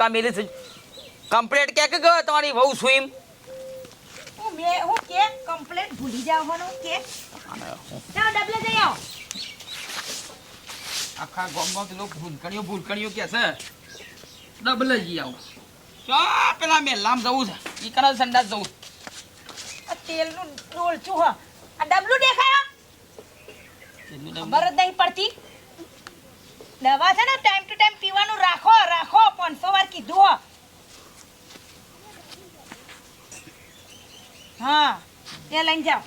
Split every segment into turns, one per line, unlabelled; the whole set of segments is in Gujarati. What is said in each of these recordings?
કામ મેલે છે કમ્પ્લેટ કે કે ગયો તમારી વહુ સુઈમ?
હું મે હું કે કમ્પ્લેટ ભૂલી જાવ કે ચાલો ડબલે જઈ આવો
આખા ગામમાં પેલો ભૂલકણીઓ ભૂલકણીઓ કે છે. ડબલ જી આવું ચા પેલા મેલામ જવું છે. ઈ કને સંડાસ જવું.
આ તેલનું ડોલચું હા. આ ડબલું દેખાય ખબર જ નહીં પડતી. દવા છે ને ટાઈમ ટુ ટાઈમ પીવાનું રાખો રાખો પાંચસો વાર કીધું હા. એ લઈને જાઓ.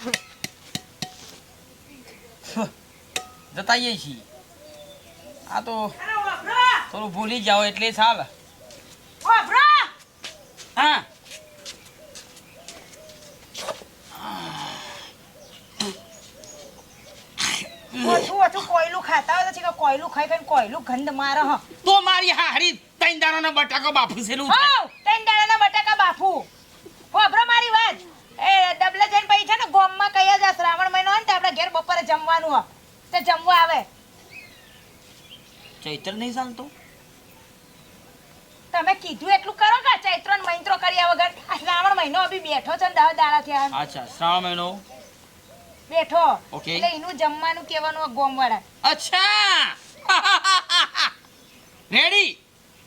જતા આવીએ છીએ. આ તો થોડું ભૂલી જાઓ એટલે ચાલ હા.
ઓછું ઓછું કોયલું ખાતા હોય તો છે કે કોયલું ખાઈ ખાઈને કોયલું ગંધ મારે હ.
તો મારી હારી ત્રણ દાણાનો બટાકો બાફી છે
હાવ ત્રણ દાડાના બટાકા બાફુ. વાપરો મારી વાત. એ ડબલે જઈને પછી છે ને ગોમમાં કહીએ જ શ્રાવણ મહિનો હોય ને તો આપણે ઘેર બપોરે જમવાનું હ. તે જમવા આવે.
ચૈત્ર નહીં ચાલતો?
તમે કીધું એટલું કરો કે ચૈત્ર ને મૈત્રો કર્યા વગર આ શ્રાવણ મહિનો બી બેઠો છે ને દસ દાડા થયા
અચ્છા શ્રાવણ મહિનો?
બેઠો. એટલે એનું જમવાનું કહેવાનું ગોમ વાળા
અચ્છા. રેડી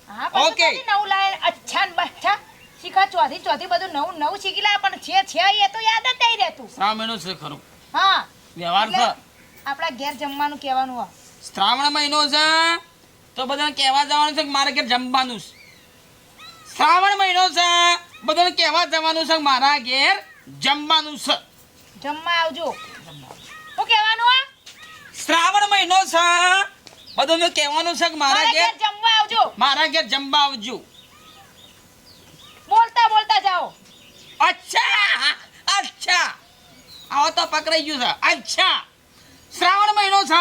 હા
okay.
નવું લાય. અચ્છા ને બચ્છા. શીખા ચોથી ચોથી બધું નવું નવું શીખી લાવે પણ છે છે એ તો યાદ જ નહીં રહેતું.
શ્રાવણ મહિનો છે ખરું.
હા.
વ્યવહાર છે
આપણા ઘેર જમવાનું કહેવાનું હોય.
શ્રાવણ મહિનો છે તો બધાને કહેવા જવાનું છે કે મારે ઘેર જમવાનું છે. શ્રાવણ મહિનો છે બધાને કહેવા જવાનું છે મારા ઘેર જમવાનું છે.
જમવા આવજો.
શ્રાવણ મહિનો છે. બધાને કહેવાનું છે કે મારા ઘેર
ઘેર જમવા આવજો.
મારા ઘેર જમવા આવજો.
બોલતા બોલતા જાઓ.
અચ્છા અચ્છા. આવો તો પકડાઈ ગયું છે. અચ્છા. શ્રાવણ મહિનો છે.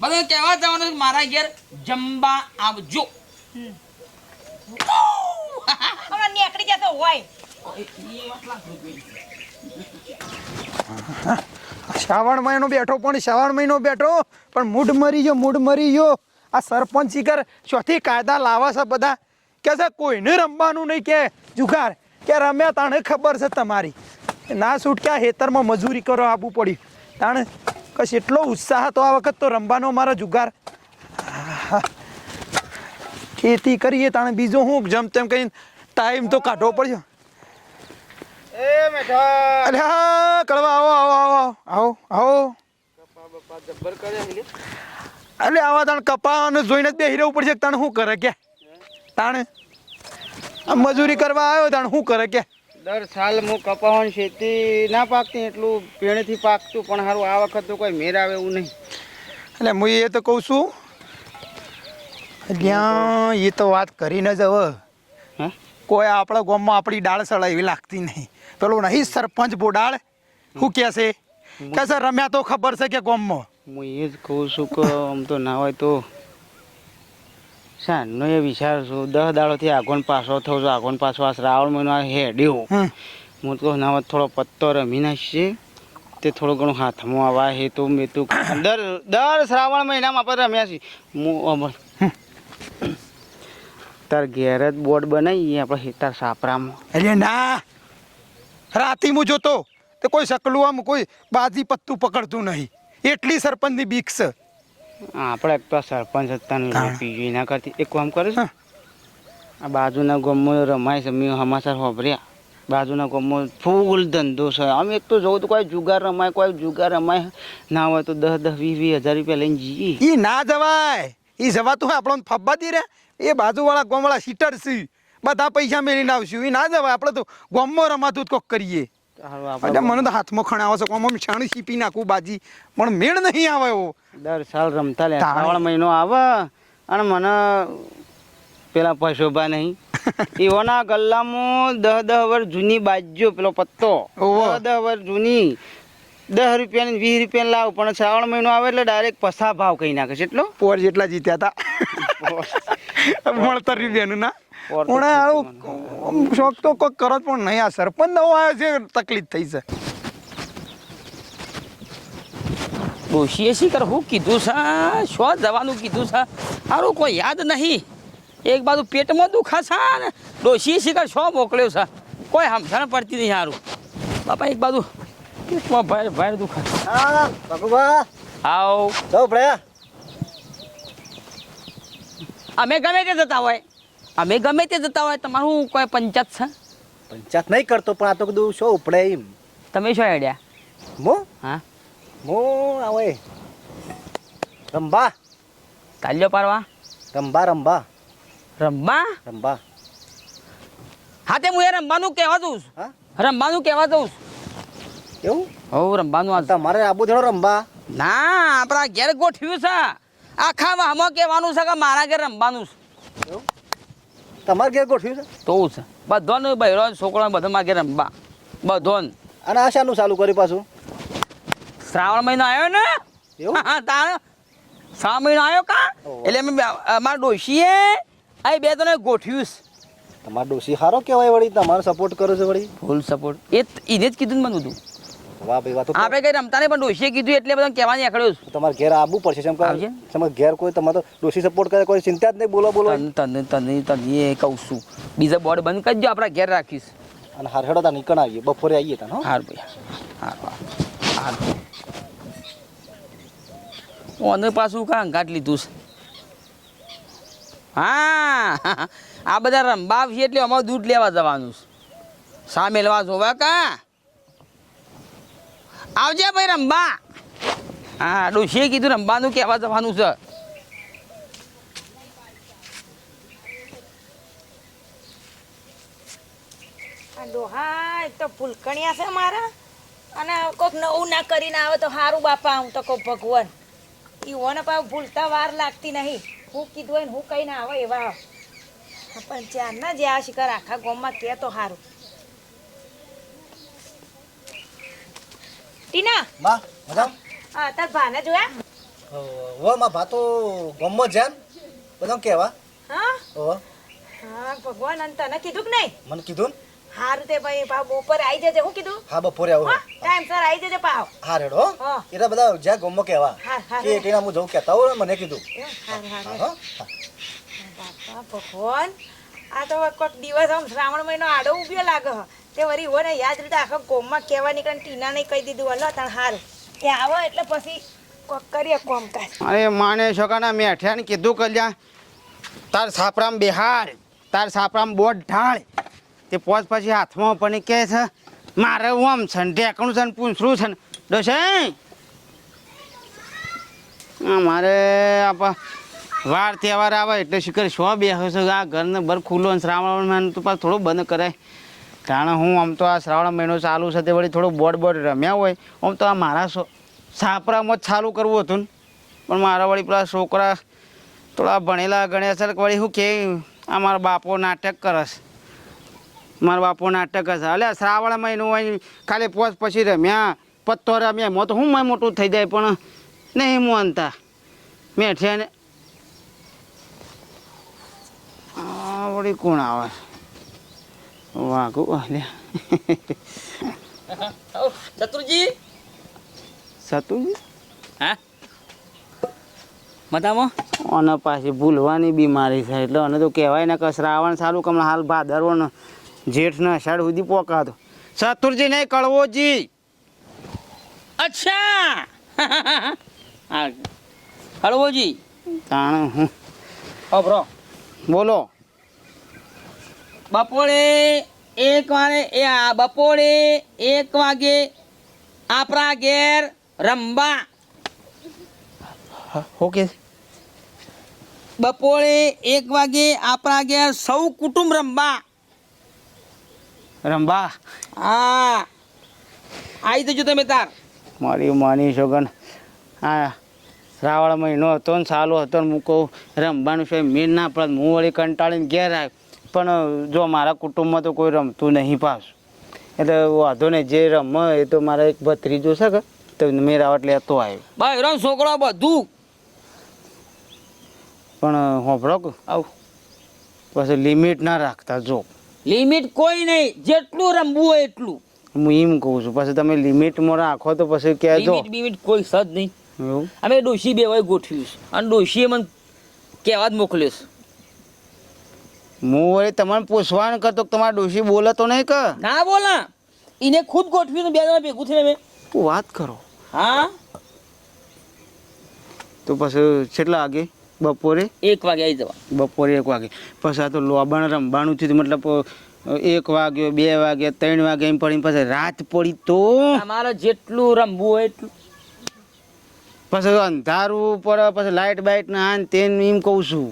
બધું કહેવા જવાનું છે મારા ઘેર જમવા આવજો.
હમણાં નીકળી જતો હોય.
શ્રાવણ મહિનો બેઠો, પણ શ્રાવણ મહિનો બેઠો, પણ મૂડ મરી ગયો મૂડ મરી ગયો. આ સરપંચ શિખર ચોથી કાયદા લાવે છે બધા. કે છે, કોઈને રમવાનું નહીં કે જુગાર. કે રમ્યા તાણે ખબર છે તમારી. ના છૂટક્યા હેતરમાં મજૂરી કરો આપવું પડ્યું તાણે કશ એટલો ઉત્સાહ હતો આ વખત તો રમવાનો મારો જુગાર. ખેતી કરીએ તાણે, બીજો હું? જેમ તેમ કહીને ટાઈમ તો કાઢવો પડ્યો. અરે હા કળવા આવો આવો આવો આવો આવો. એટલે આવા તાણ કપાને જોઈને જ બેહી રહેવું પડશે તાણ શું કરે કે? તાણે? આ મજૂરી કરવા આવ્યો તાણ શું કરે કે?
દર સાલ હું કપાવાની ખેતી ના પાકતી એટલું પેણેથી પાકતું પણ સારું આ વખત તો કોઈ મેર આવે એવું નહીં.
એટલે હું એ તો કહું છું ત્યાં એ તો વાત કરીને જ હવે.
હા?
કોઈ આપણા ગામમાં આપણી ડાળ સળા એવી લાગતી નહીં. પેલો નહીં સરપંચ બોડાળ? શું કહે છે? કે સર રમ્યા તો ખબર છે કે ગામમાં.
હું એ જ કહું છું કે આમ તો ના હોય તો. સાંજનો એ વિચાર છું દસ દાડોથી આગોન પાછો થયો છું આગોન પાછો આ શ્રાવણ મહિનો હેડ્યો. હું તો ના હોય થોડો પત્તો રમી નાખીએ તે થોડું ઘણું હાથમાં આવા હે તો મેં તો દર દર શ્રાવણ મહિનામાં આપણે રમ્યા છીએ. હું તાર ઘેર જ બોર્ડ બનાવીએ આપણે તાર સાપરામાં.
એટલે ના! રાતી હું જોતો તો કોઈ સકલું આમ કોઈ બાજી પત્તું પકડતું નહીં. એટલી સરપંચની બીક છે.
આપણે એક તો સરપંચ હતા. પીવી ના કરતી એક કામ કરે છે? આ બાજુના ગામમાં રમાય છે મેં સમાચાર હોભર્યા. બાજુના ગામમાં ફૂલ ધંધો છે. અમે એક તો જોઉં તો કોઈ જુગાર રમાય કોઈ જુગાર રમાય. ના હોય તો દસ દસ વીસ વીસ હજાર રૂપિયા લઈને જઈએ.
એ ના જવાય. ઈ જવાતું હોય આપણને ફબ્બા દી રે. એ બાજુવાળા ગોમવાળા સીટર છે બધા પૈસા મેળીને આવશું. એ ના જવાય આપણે તો ગામમાં રમાતું જ કોક કરીએ. એટલે મને તો હાથમાં ખણાવો છે કોમ છાણી સીપી નાખું બાજી. પણ મેળ નહીં આવે એવો.
દર સાલ રમતા લે. શ્રાવણ મહિનો આવે અને મને પેલા પશોભા નહીં. એવાના ગલ્લામાં દહ દહ વર્ષ જૂની બાજ્યો પેલો પત્તો. દહ દહ વર જૂની. દસ રૂપિયાની વીસ રૂપિયા લાવ પણ શ્રાવણ મહિનો આવે એટલે ડાયરેક્ટ પસા ભાવ કહી નાખે છે. એટલો?
પોર જેટલા જીત્યા હતા મળતર રૂપિયાનું ના. પણ આવું શોખ તો કોઈક કરો પણ નહીં. આ સરપંચ નવો આવ્યો છે તકલીફ થઈ છે.
ડોશીએ શી કર હું કીધું છે શું જવાનું કીધું છે? સારું કોઈ યાદ નહીં. એક બાજુ પેટમાં દુખા છે ને ડોશીએ શી કર શો મોકલ્યો છે? કોઈ સમજણ પડતી નહીં સારું બાપા એક બાજુ પેટમાં ભાઈ ભાઈ દુખા
હા બાપુબા
આવ.
જાઉં પડે.
અમે ગમે તે જતા હોય. અમે ગમે તે જતા હોય તમારું કોઈ પંચાયત છે?
પંચાયત નહીં કરતો પણ આ તો કીધું શો ઉપડે એમ.
તમે શું આઈડિયા
મો?
હા.
મો આવે રંબા
તાલ્યો પારવા
રંબા રંબા
રમવા
રંબા
હા તે હું એ રમવાનું કહેવા દઉં છું.
હા?
રમવાનું કહેવા દઉં છું.
એવું?
હવ રમવાનું આ
તમારે આબુ થોડો રમવા
ના આપણા ઘેર ગોઠવ્યું છે. આખા વાહમાં કહેવાનું છે કે મારા ઘેર રમવાનું છે.
તમારે ઘેર ગોઠવ્યું છે?
તો છે? બધોને બહેરો છોકરો બધો મારા ઘેર રમવા બધોન.
અને આ શાનું ચાલુ કર્યું પાછું?
શ્રાવણ મહિનો આવ્યો ને?
એવું?
હા તારે? શ્રાવણ મહિનો આવ્યો કા? એટલે અમે અમારા ડોશીએ અહીં બે તને ગોઠવ્યું છે.
તમારો ડોસી સારો કહેવાય વળી તમારો સપોર્ટ કરો છો વળી.
ફૂલ સપોર્ટ એ એને જ કીધું ને મને બધું.
વાહ ભાઈ વાહ
આપણે કઈ રમતા નહીં પણ ડોશીએ કીધું એટલે બધા કહેવાની આખડ્યો છું
તમારે ઘેર આવવું પડશે
આવજે.
તમારે ઘેર કોઈ તમારો તો સપોર્ટ કરે કોઈ ચિંતા જ નહીં બોલો બોલો.
તને તને તને તને એ કહું છું. બીજા બોર્ડ બંધ કરજો આપણા ઘેર રાખીશ.
અને હાર હેડો તા નીકળ આવીએ બપોરે આવીએ તા
હાર ભાઈ હાર હાર ઓને પાછું કાં અંગાટ લીધું છે? હા આ બધા રંબા છે એટલે અમારે દૂધ લેવા જવાનું છે. સા જોવા કા? આવજે ભાઈ રંબા. હા, ડોશીએ કીધું રંબાનું કહેવા જવાનું છે.
ડોહા એક તો ફૂલકણિયા છે મારા. અને કોઈક નવું ના કરીને આવે તો સારું બાપા હું તો કહું ભગવાન. ઈવોને પાછું ભૂલતા વાર લાગતી નહીં. હું કીધું હોય હું ના આવે એવા. પણ ચારના જે આ શિકાર આખા ગામમાં કે તો સારું ટીના?
માં મજા?
હા તાર ભાને જોયા?
ઓ માં ભા તો ગમો છે બધા કેવા?
હા?
ઓ
હા ભગવાન અંત તને કીધું કે નહીં?
મને કીધું
હારું તે ભાઈ પા બપોરે આવી જજે. હું કીધું?
હા બપોરે આવું.
ટાઈમ સર આવી જજે પાવ.
હા? રેડો હો.
હા.
એટલે બધા જ્યાં ગમો કેવા. કે ટીના હું જઉં કેતા હોય મને કીધું.
ભગવાન. આ તો કોઈક દિવસ આમ શ્રાવણ મહિનો આડો ઉભ્યો લાગે. હ. તે વળી હોય ને યાદ રીતે આખા ગોમમાં કહેવા નીકળે ટીના નહીં કહી દીધું. હલો, તણ હાલ. કે આવો એટલે પછી કરીએ કોમકાજ
અરે, માને છોકરાના મેં અઠ્યાને કીધું કલ્યા તાર સાપરામ બિહાર તાર સાપરામ બોટ ઢાળ. તે પોચ પછી હાથમાં પણ કહે છે, મારે ઓમ છે ને, ઢેકણું છે ને પૂંછરું છે ને. ડોસે મારે આપા વાર તહેવાર આવે એટલે શીખર શો બેસો છે? આ ઘરને બર ખુલ્લો શ્રાવણ તો પાછું થોડું બંધ કરાય. કારણ હું આમ તો આ શ્રાવણ મહિનો ચાલુ છે વળી થોડું બોર્ડ બોર્ડ રમ્યા હોય, આમ તો આ મારા સાપરામાં જ ચાલુ કરવું હતું પણ મારા વળી પેલા છોકરા થોડા ભણેલા ગણ્યા છે વળી શું કે, આ મારા બાપો નાટક કરશ મારા બાપો નાટક હશે એટલે શ્રાવણ મહિનો હોય ખાલી પોચ પછી રમ્યા, પત્તો રમ્યા. એમાં તો હું મેં મોટું થઈ જાય, પણ નહીં માનતા. મેઠિયાને વળી કોણ આવે? વાઘુ અલ્યા
ચતુરજી
સતુજી
હા મતામાં
અને પાછી ભૂલવાની બીમારી છે એટલે અને તો કહેવાય ને કે શ્રાવણ સારું કે હાલ ભાદરવો ને જેઠ ને અષાઢ સુધી પોકાતો. ચતુરજી નહીં કળવોજી.
અચ્છા! હા હળવોજી
તાણે હું?
અભરો
બોલો.
બપોરે એક વાગે એ આ બપોરે એક વાગે આપણા ઘેર રમવા.
ઓકે
બપોરે એક વાગે આપણા ઘેર સૌ કુટુંબ રમવા.
રંબા
હા. આવી જજો તમે તાર.
મારી માની શોગન હા શ્રાવણ મહિનો હતો ને સાલો હતો ને હું કહું રમવાનું છે મેળ ના પડે હું વળી કંટાળીને ઘેર આવ્યો. પણ જો મારા કુટુંબમાં તો કોઈ રમતું નહીં પાછું. એટલે વાંધો નહીં જે રમે એ તો મારા એક ભત્રીજો છે કે તો મેરાવટ લેતો આવ્યો.
બહેરો છોકરો બધું.
પણ હોભળો આવું. પછી લિમિટ ના રાખતા જો.
લિમિટ કોઈ નહીં જેટલું રમવું હોય એટલું.
હું એમ કહું છું પછી તમે લિમિટમાં રાખો તો પછી કહેજો
લિમિટ કોઈ સદ નહીં. અમે ડોશી બે હોય ગોઠવ્યું છે. અને ડોશીએ મને કહેવા જ મોકલ્યો છે.
હું વળી તમારે પૂછવાનું કરતો કે તમારા ડોશી બોલે તો નહીં કે
ના બોલા. એને ખુદ ગોઠવ્યું બે જણા ભેગું થઈને
તું વાત કરો?
હા?
તો પછી કેટલા વાગે? બપોરે?
એક વાગે આવી જવા.
બપોરે એક વાગે. પછી આ તો લોબાણ રમવાનું થયું મતલબ એક વાગ્યો બે વાગે ત્રણ વાગે એમ પડી પછી રાત પડી તો?
અમારે જેટલું રમવું હોય એટલું.
પછી અંધારું પડે પછી લાઇટ બાઇટ ના આન તેન એમ કહું છું.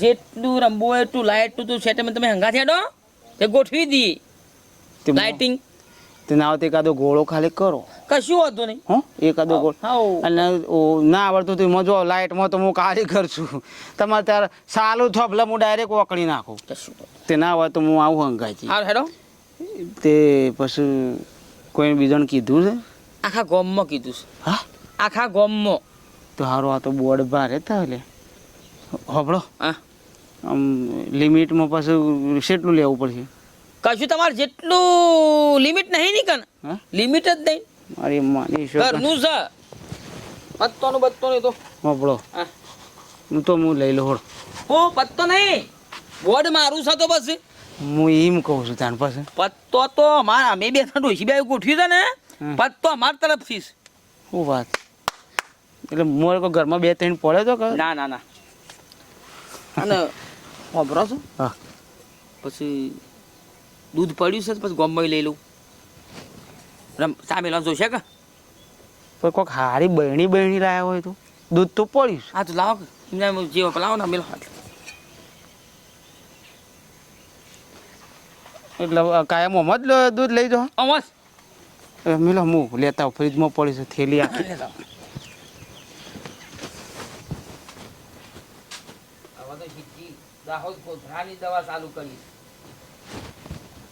જેટલું રમવું હોય એટલું લાઇટ તું સેટમાં તમે હંગા થેડો તે ગોઠવી દઈએ લાઇટિંગ
તે ના આવતે એકાદો ગોળો ખાલી કરો.
કશું વાંધો નહીં.
હો એકાદો ગોળો. અને ના આવડતું તો એમાં જો લાઇટમાં તો હું કારીગર કરશું તમારે ત્યારે સાલું થોભલે હું ડાયરેક્ટ વકળી નાખું. તે ના હોય તો હું આવું હંગાઈથી.
હા હેડો.
તે પછી કોઈ બીજાને કીધું છે?
આખા ગોમમાં કીધું છે.
હા?
આખા ગોમમાં.
તો સારું આ તો બોર્ડ ભારે થાય એટલે હોબળો
હા.
આમ લિમિટમાં પાછું કેટલું લેવું પડશે.
કશું તમારે જેટલું લિમિટ નહીં
નીકળ.
લિમિટ જ નહીં.
મારી માની
ઘરનું છે. પત્તોનું બત્તોનું તો.
હોભળો
હા.
હું તો હું લઈ લો હોળ
હું પત્તો નહીં. બોર્ડ મારું છે તો બસ
હું એમ કહું છું તાર પાસે
પત્તો તો મારા અમે બે ઠંડુ બે ગોઠવ્યું છે ને. પત્તો અમાર તરફથી.
શું વાત? એટલે મોર ઘરમાં બે ત્રણ પડે તો કે?
ના ના ના. અને વાપરો છો
હા.
પછી દૂધ પડ્યું છે પછી ગોમમાં લઈ લઉં. રમ સામે લો જોશે કે?
પણ કોઈક હારી બહેણી બહેણી લાયા હોય તો. દૂધ તો પડ્યું.
હા તો લાવો કે. એમને જે લાવો ને મેલો હાથ
એટલે કાયમ ઓમ જ દૂધ લઈ જાઓ.
અમસ
મિલો હું લેતા. ફ્રીજમાં પડ્યું છે થેલી આપી.
હવે તો સીધી દાહોદ કોથરાની દવા ચાલુ કરી.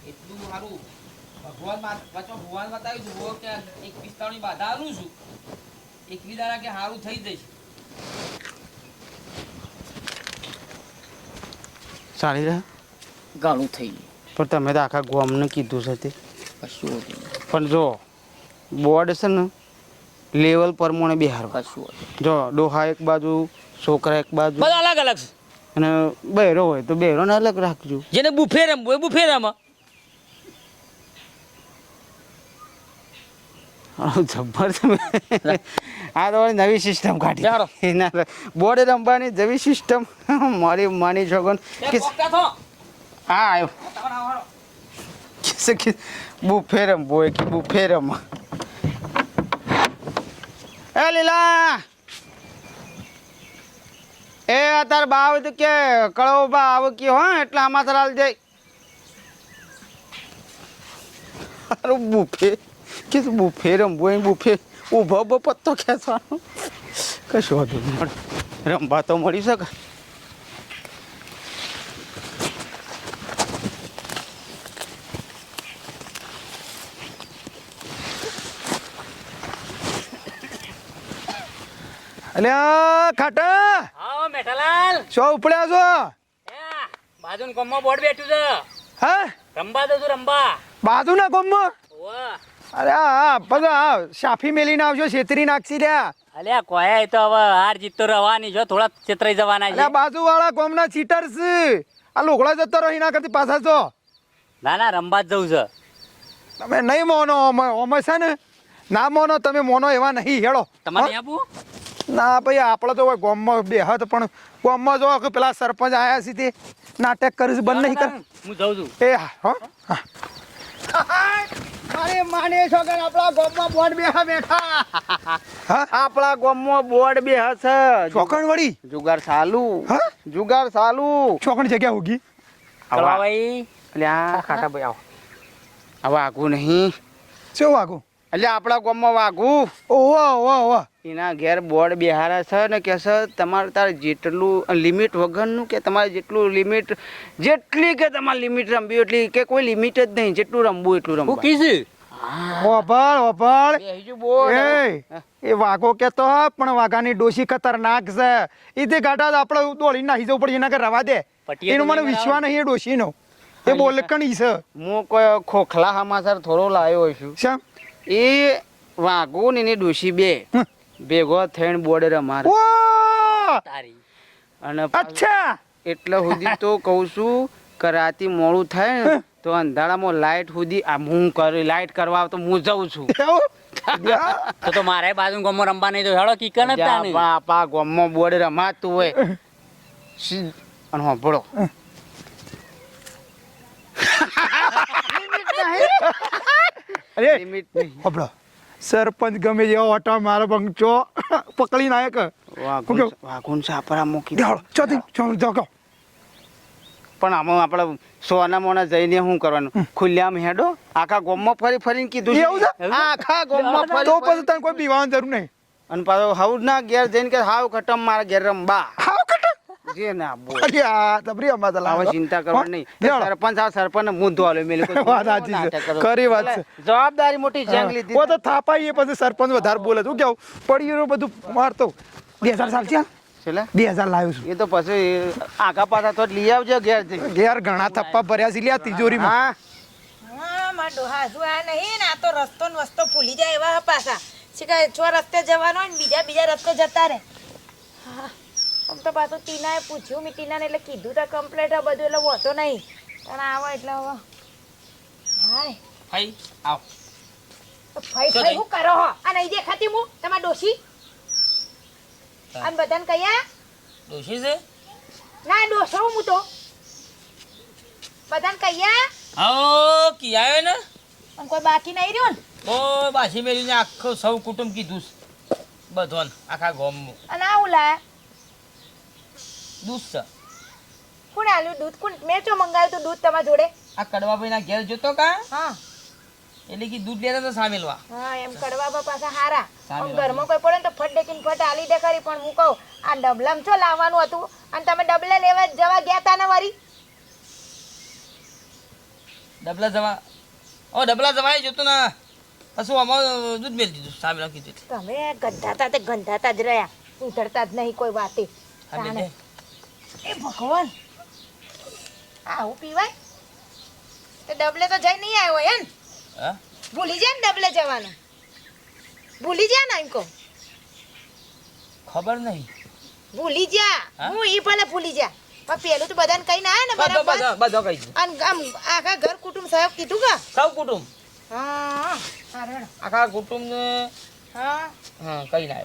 એટલું સારું. ભગવાન માં- વચ્ચે ભગવાન બતાવ્યું છે ભગવાન કે એક પિસ્તાળની બાધા આલું છું. એકવી દાડા કે સારું થઈ જશે
ચાલી રહ્યા?
ગાળું થઈ
પણ તમે તો આખા ગોમને કીધું છે તે.
ગયું કશું
પણ જો બોર્ડ છે ને લેવલ પ્રમાણે બિહાર
કશું
જો ડોહા એક બાજુ છોકરા એક બાજુ.
બધા અલગ અલગ છે.
અને બહેરો હોય તો બહેરોને અલગ રાખજો.
જેને બુફે રમવું એ બુફે રમે.
જબ્બર તમે. આ તો નવી સિસ્ટમ. કાઢી. એના બોર્ડ રમવાની નવી સિસ્ટમ મારી માની છોકન હા આવ્યો બુફે રમવો હોય કે બુફે રમ એ લીલા! એ અત્યારે બાવ તો કે કળો બા આવ કે હો, એટલે આમાં તરાલ જાય અરે બુફે કે બુફે રમવો એ બુફે. ઊભો ઊભો પત્તો ખેંચવાનો. કશું હતું રમવા તો મળી શકે.
અલ્યા ખાટા!
હા મેઠાલાલ.
શો ઉપડ્યા છો?
બાજુ ગામમાં બોર્ડ બેઠું છે.
હે?
રંબા છું રંબા
બાજુના ગોમમાં? અરે હા પછી હા સાફી મેલીને આવજો છેતરી નાખશી રહ્યા
અલ્યા કોયા તો હવે હાર જીત તો રવાની છો થોડા છેતરાઈ જવાના છે.
બાજુવાળા ગોમના ચીટર છે આ લોકડા જતો રહી ના કરતી પાછા છો
ના ના રંબા જ જવું છે.
તમે નહીં મોનો ઓમે ઓમે છે ને? ના મોનો તમે મોનો એવા નહીં હેડો
તમારે
હો? ના ભાઈ આપણે તો ગોમમાં બે હત પણ ગોમમાં જો કે પેલા સરપંચ આયા છે તે નાટક કરીશ બંધ નહીં કર.
હું જાઉં છું.
એ હા હો. હા. મારે માને છો કે આપણા ગોમમાં બોર્ડ બેહા બેઠા? હા?
આપણા ગામમાં બોર્ડ બે હશે
ચોકણ વળી?
જુગાર ચાલુ
હા?
જુગાર ચાલુ
ચોકણ જગ્યા હોગી
કરવા ભાઈ
એટલે આ ખાટા ભાઈ આવો. આ વાઘું નહીં.
શું વાગું
એટલે આપણા ગામમાં વાઘું.
ઓહો ઓહો ઓહો.
એના ઘેર બોર્ડ બિહારા છે ને કે છે તમારે તારે જેટલું લિમિટ વગરનું કે તમારે જેટલું લિમિટ જેટલી કે તમારે લિમિટ રમવી એટલી કે કોઈ લિમિટ જ નહીં જેટલું રમવું એટલું રમવું
કીધું
ઓભળ ઓભળ
ઓભાળ
એ એ વાઘો કેતો હા પણ વાઘાની ડોશી ખતરનાક છે. એ તે ગાડા આપણે દોડી નાખી જવું પડે એના કે રવા દે. એનો મને વિશ્વાસ નહીં એ ડોશીનો. એ બોલકણી છે.
હું કોઈ ખોખલા સમાચાર થોડો લાવ્યો છું
શા?
એ વાગો ને એની ડોશી બે ભેગો થઈને બોર્ડ રમાર
તારી.
અને પાછું
અચ્છા.
એટલે સુધી તો કહું છું કરાતી મોડું થાય ને તો અંધારામાં લાઈટ સુધી આ હું કરી લાઈટ કરવા તો હું જઉં છું.
તો તો મારે બાજુ ગમો રમવા નહીં તો હેડો કીકર જા
બાપા ગામમાં બોર્ડ રમાતું હોય. અને સાંભળો.
અરે
લિમિટ નહીં.
હબળો સરપંચ ગમે જેવો ઓટો મારો બંગચો પકડી નાયક.
વાઘુન સાપરા મૂકી દે.
ચોથી ચો જાઓ
પણ આમાં આપણે સોના મોના જઈને શું કરવાનું? ખુલ્લામ હેડો આખા ગોમમાં ફરી ફરીને કીધું
એવું છે?
આખા ગોમમાં ફરી
તો પછી તને કોઈ પીવાની જરૂર નહીં.
અને પાછો હાઉ ના ઘેર જઈને કે હાવ ખટમ મારા ઘેર
કટા
જે ના બોલ.
અરે આ તબરી અમાર તો લાવો.
ચિંતા કરવાની નહીં. સરપંચ આ સરપંચ હું ધોવાલો મેલી
વાત સાચી છે.
નાટક
વાત છે.
જવાબદારી મોટી જંગ લીધી
ઓ તો થાપાઈએ પછી સરપંચ વધારે બોલે. તું કેવું? પડ્યું બધું મારતો. બે સાલ છે
છેલ્લે?
બે હજાર લાવ્યો છું.
એ તો પછી આગા પાછા તો લઈ આવજો ઘેર
ઘેર ઘણા થપ્પા ભર્યા છે. લ્યા તિજોરીમાં.
હા.
હા માં ડોહા હજુ આ નહીં ને આ તો રસ્તો ને વસ્તો ભૂલી જાય એવા હે પાછા છો રસ્તે જવાનો હોય ને બીજા બીજા રસ્તો જતા રહે. હા. આમ તો પાછું ટીનાએ પૂછ્યું મેં ટીનાને એટલે કીધું તો કમ્પ્લેટ આ બધું એટલે હોતો નહીં. પણ આવો એટલે હવે. હાય.
ફાઈ આવ.
ફાઈ ફઈ? હું કરો હો? આ નહીં દેખાતી હું? તમાર ડોશી? આમ બધાને કયા
ડોશી છે?
ના ડોશો હું તો. બધાને કયા
હા કિયા ને
પણ કોઈ બાકી નહીં રહ્યું ને?
ઓ બાસી મેલીને આખો સૌ કુટુંબ કીધું. બધોન આખા ગોમ
અને આવું લાયા
દૂધ છે.
કોણ આલ્યું દૂધ? કોણ? મેં ચો મંગાવ્યું તું દૂધ તમારા જોડે?
આ કડવાભાઈના ઘેર જોતો કા?
હા.
એટલે કે દૂધ લેતા તો સામેલવા.
હા એમ કડવા બા હારા. આમ ઘરમાં કોઈ પડે તો ફટ ડેકીને ફટ આલી દે ખરી. પણ હું કહું આ ડબલામાં ચો લાવવાનું હતું. અને તમે ડબલે લેવા જવા ગયા તા ને વરી?
ડબલા જવા ઓ ડબલા જવાય જોતો ને. પછી આમાં દૂધ મેળ દીધું? સામેલ કીધું
તમે ગંધાતા તે ગંધાતા જ રહ્યા. ઉતરતા જ નહીં કોઈ વાતે. એ ભગવાન! આવું પીવાય? તે ડબલે તો જઈ નહીં આવ્યો એમ. ભૂલી જાય ને ડબલે જવાનું. ભૂલી જા ને એમ કહું.
ખબર નહીં.
ભૂલી જા.
હું?
એ ભલે ભૂલી જા. પણ પેલું તો બધાને કઈ ના ને
બધો
બરાબર?
બધો કહી
અને આમ આખા ઘર કુટુંબ સાહેબ કીધું કા?
સૌ કુટુંબ.
હા
આખા કુટુંબ ને
હા.
હા કઈ ના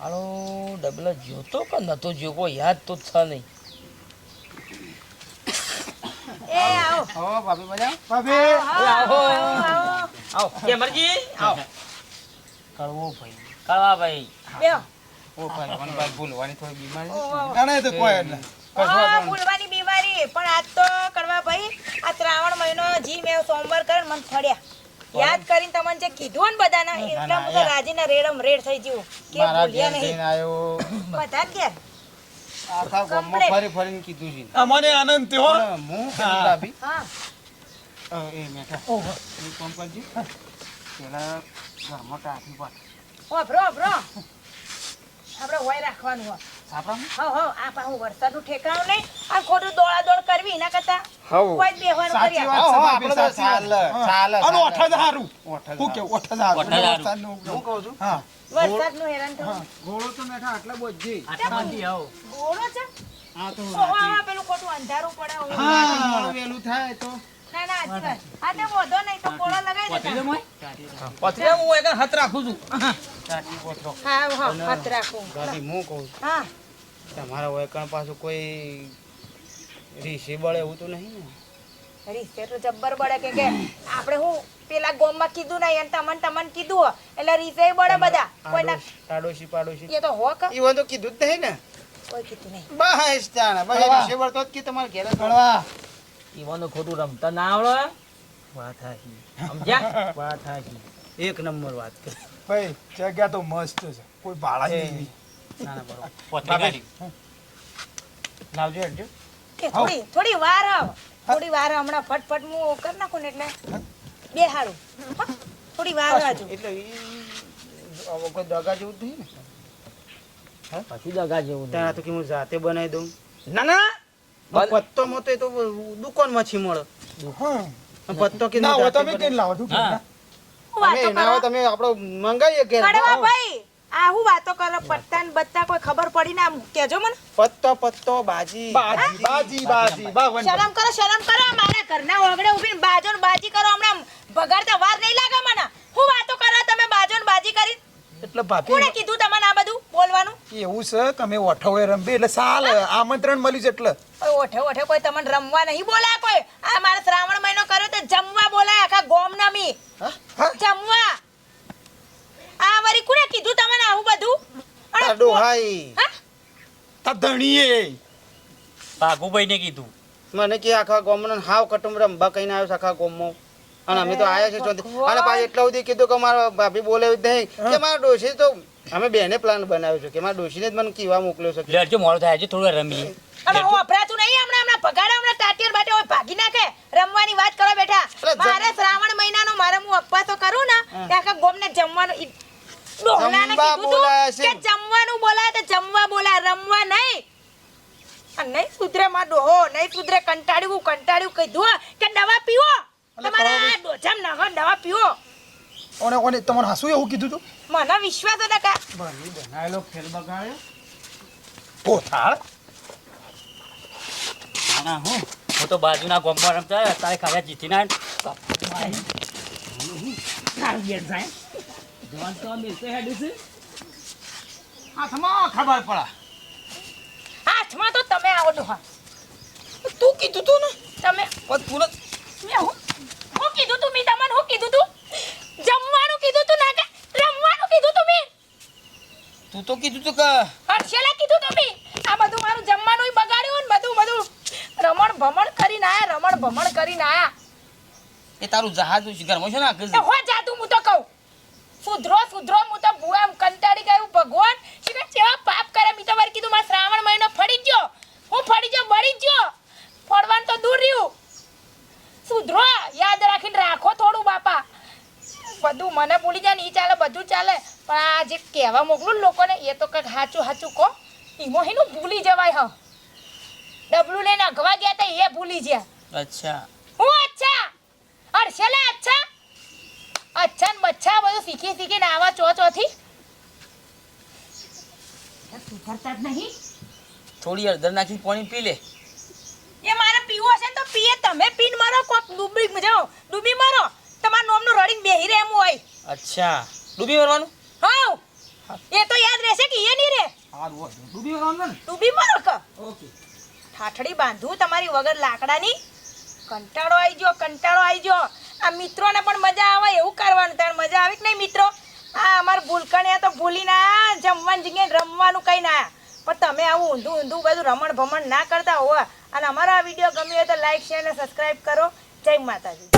હાલો ડબલા જોતો કે નતો જો કોઈ યાદ તો છ નહીં.
એ આવો.
હો ભાભી મજા
ભાભી.
આવો
આવો
આવો કેમરજી આવો. કળવો ભાઈ. કળવા ભાઈ.
બેહો.
ઓ ભાઈ મને ભૂલવાની થોડી બીમારી
ઓહો.
તો કોઈ એટલે.
ભૂલવાની બીમારી. પણ આજ તો કડવા ભાઈ આ શ્રાવણ મહિનો જી મેં સોમવાર કરે મને ફળ્યા. યાદ કરીને તમને જે કીધું ને બધાના એટલે બધા રાજીના રેડમ રેડ થઈ ગયું? કે
બોલ્યા
નહીં. બધા કે
આખા ગામમાં. ફરી ફરીને કીધું છે.
અમને આનંદ થયો.
હું કીધું ભાભી
હા.
એ મેઠા એ કોણ કોણ જી પેલા ઘરમાં ટાંકી પાડ
વાપરો વાપરો આપણે હોય રાખવાનું હોય. હો હો આ પા હું વરસાદનું ઠેકાણું નહીં. આ ખોટું દોડા દોડ કરવી એના કરતા. કોઈ જ બેહવાનું
સાચી
કર્યા
વાત.
હો, હો,
ભાભી,
આપણે તો. ચાલે,
હા.
ચાલે.
ઓઠ જ હારું.
ઓઠ
હારું.
હું કહું છું?
હા.
વરસાદનું હેરાન થયું
ઘોડો તો મેઠા આટલા બોજી
ગોળો છે?
આ તો
પેલું ખોટું અંધારું પડે હું
મોડું થાય તો.
ના ના સાચી વાત. આ તે નહીં તો કોળો લગાવી દેતા
હું એક હાથ રાખું છું.
હા હા હાથ રાખું.
હું કહું છું.
હા.
તમારા વયકણ પાછું કોઈ રીસી બળે એવું તો નહીં ને?
રીસે તો જબ્બર બળે કે કે આપણે હું પેલા ગોમમાં કીધું નહીં અને તમને તમને કીધું હો એટલે રીસે બળે બધા.
કોઈના પાડોશી પાડોશી.
એ તો હો કે
ઈવન તો કીધું જ નહીં ને?
કોઈ કીધું નહીં.
બસ તાણા બસ રીસે બળતો જ કે તમારે ઘેર જ
કળવા.
ખોટું રમતા ના આવડે. વાત હાચી. સમજ્યા?
વાત હાચી. એક નંબર વાત કરી.
ભાઈ જગ્યા તો મસ્ત છે. કોઈ ભાડા નહીં.
ના ના બરોબર. લાવજો હેડજો
કે થોડી થોડી વાર આવ. થોડી વાર હમણાં ફટફટ હું કરી નાખું ને એટલે બે હારું થોડી વાર હજુ
એટલે ઈ દગા જેવું જ નહીં ને?
પછી દગા જેવું
ત્યાં તો કે હું જાતે બનાવી દઉં?
ના ના
પત્તો મતો એ તો દુકાનમાં છી મળે પત્તો કે
ના હોય તમે
બનાવી-
લાવો
છો?
એના હોય તમે આપણો મંગાવીએ કે
કડવા ભાઈ. આ હું વાતો કરો પત્તા ને બત્તા કોઈ ખબર પડી ના કેજો મને.
પત્તો પત્તો બાજી.
બાજી બાજી. બાજી બાવન
શરમ કરો શરમ કરો મારા ઘરના ઓગળે ઊભીને બાજો ને બાજી કરો હમણાં બગાડતા વાર નહીં લાગે મને. હું વાતો કરો તમે બાજો ને બાજી કરી.
એટલે
કોણે કીધું તમને આ બધું બોલવાનું?
એવું છે તમે અમે ઓઠવે રમવી એટલે સાલ આમંત્રણ મળ્યું છે એટલે.
ઓય ઓઠે ઓઠે કોઈ તમને રમવા નહીં બોલાય કોઈ. આ મારે શ્રાવણ મહિનો કર્યો તો જમવા બોલાય આખા ગોમ નમી.
હા?
જમવા. આ વરી કુણે કીધું તમને આવું બધું?
તા ડોહાઈ
હા?
તા ધણીએ.
ભાગુભાઈને કીધું.
મને કે આખા ગામનો હાવ કટુંબરમ કહીને આવ્યો આખા ગામમાં અને અમે તો આયા છે ચોથી અને પાછી એટલા સુધી કીધું કે મારા ભાભી બોલે નહીં. કે મારા ડોશી તો અમે બેને પ્લાન બનાવ્યો છે કે મારા ડોશીને જ મને કીવા મોકલ્યો છે.
લેડજો મોડો થાય છે થોડું રમીએ.
અને હું અભરાતું નહીં હમણાં હમણાં ભગાડા હમણાં ટાટિયર બાટે હોય ભાગી નાખે. રમવાની વાત કરો બેઠા. મારે શ્રાવણ મહિનાનો મારે હું અપવાસો કરું ને ત્યાં ગોમને જમવાનું
જમવા
કીધું
બોલાયા છે.
કે જમવાનું બોલાય તો જમવા બોલાય રમવા નહીં. અને નહીં સુધરે માં ડોહો નહીં સુધરે કંટાળ્યું કંટાળ્યું કીધું હો કે દવા પીવો. તમારા આ ડોજામ નવા દવા પીવો.
ઓને ઓને તમને હાસું એવું કીધું તું?
મને વિશ્વાસ હતો કે
બનાયેલો ખેલ બગાડ્યો.
પોથાળ?
ના ના હું. હું તો બાજુના ગોમ્બા રમતા તારે ખાલી જીતી ના
હાથમાં ખબર પડે.
હાથમાં તો તમે આવો ડોહા.
તું કીધું તું ને?
તમે
પણ તું ને
મેં હું હું કીધું તું મી તમને હું કીધું તું? જમવાનું કીધું તું ના કે રમવાનું કીધું તું મી
તું તો કીધું તું કે
હર્ષેલા કીધું તું મી આ બધું મારું જમવાનું બગાડ્યું ને બધું બધું રમણ ભમણ કરીને આયા રમણ ભમણ કરીને આયા.
એ તારું જહાજ ઘરમાં છે? ને
હો જાદુ હું તો કહું. સુધરો સુધરો હું તો ભૂવા કંટાળી ગયું ભગવાન. શીખર કેવા પાપ કરે મી તો વાર કીધું મારા શ્રાવણ મહિનો ફરી ગયો. હું ફરી ગયો બળી ગયો. ફરવાનું તો દૂર રહ્યું. સુધરો યાદ રાખીને રાખો થોડું બાપા. બધું મને ભૂલી જાય ને એ ચાલે બધું ચાલે. પણ આ જે કહેવા મોકલું ને લોકોને એ તો કંઈક સાચું સાચું કહો. એમાં હીનું ભૂલી જવાય હ. ડબલું લઈને અગવા ગયા તા એ ભૂલી ગયા.
અચ્છા.
હું અચ્છા? હર્ષેલા અચ્છા? અચ્છા ને બચ્ચા બધું શીખી શીખીને આવા ચો ચોથી? જ નહીં.
થોડી હળદર નાખી પાણી પી લે.
એ મારે પીવો છે તો પીએ. તમે પીન મારો કોક ડૂબી જાઓ. ડૂબી મારો. તમારા નોમનું રડીને બેહી રહે એમ હોય.
અચ્છા. ડૂબી મરવાનું?
હા એ તો યાદ રહેશે કે એ નહીં રે
ડૂબી મરવાનું ને?
ડૂબી મરો ક?
ઓકે.
ઠાઠડી બાંધું તમારી વગર લાકડાની. કંટાળો આવી ગયો કંટાળો આવી ગયો. આ મિત્રોને પણ મજા આવે, એવું કરવાનું. તાર મજા આવે કે નહીં મિત્રો? આ અમાર ભૂલકણિયા તો ભૂલી ના જમવાની જગ્યાએ રમવાનું કઈ ના. પણ તમે આવું ઊંધું ઊંધું બધું રમણ ભમણ ના કરતા હોવા. અને અમારો આ વીડિયો ગમ્યો હોય તો લાઈક, શેર અને સબસ્ક્રાઈબ કરો. જય માતાજી.